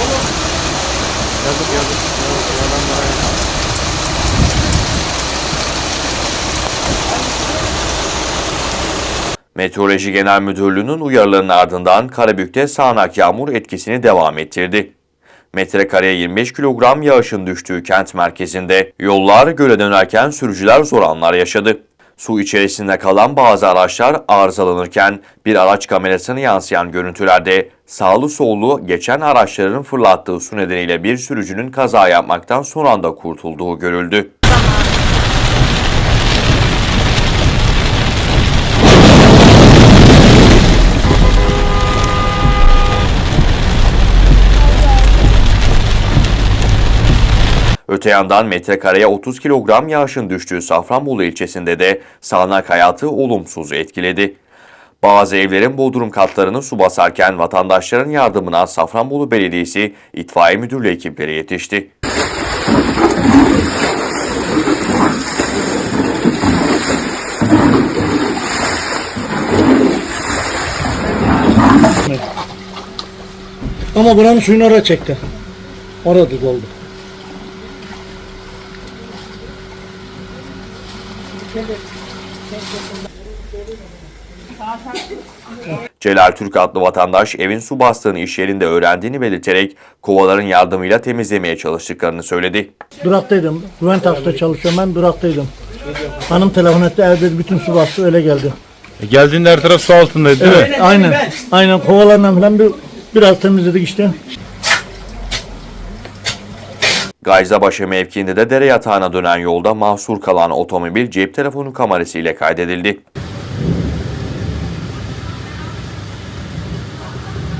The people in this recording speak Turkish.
Yazık yazık. Yazık, adamlara yazık. Meteoroloji Genel Müdürlüğü'nün uyarılarının ardından Karabük'te sağanak yağmur etkisini devam ettirdi. Metrekareye 25 kilogram yağışın düştüğü kent merkezinde yollar göle dönerken sürücüler zor anlar yaşadı. Su içerisinde kalan bazı araçlar arızalanırken bir araç kamerasına yansıyan görüntülerde sağlı sollu geçen araçların fırlattığı su nedeniyle bir sürücünün kaza yapmaktan son anda kurtulduğu görüldü. Öte yandan metrekareye 30 kilogram yağışın düştüğü Safranbolu ilçesinde de sağanak hayatı olumsuz etkiledi. Bazı evlerin bodrum katlarını su basarken vatandaşların yardımına Safranbolu Belediyesi itfaiye müdürlüğü ekipleri yetişti. Ama buranın suyunu oraya çekti. Orada doldu. Celal Türk adlı vatandaş evin su bastığını iş yerinde öğrendiğini belirterek kovaların yardımıyla temizlemeye çalıştıklarını söyledi. Duraktaydım. Güven taksida çalışıyorum ben duraktaydım. Hanım telefon etti evde bütün su bastı öyle geldi. E geldiğinde her taraf su altındaydı değil mi? Evet aynen. Aynen kovalarla falan bir, biraz temizledik işte. Gayzabaşı mevkiinde de dere yatağına dönen yolda mahsur kalan otomobil cep telefonu kamerası ile kaydedildi.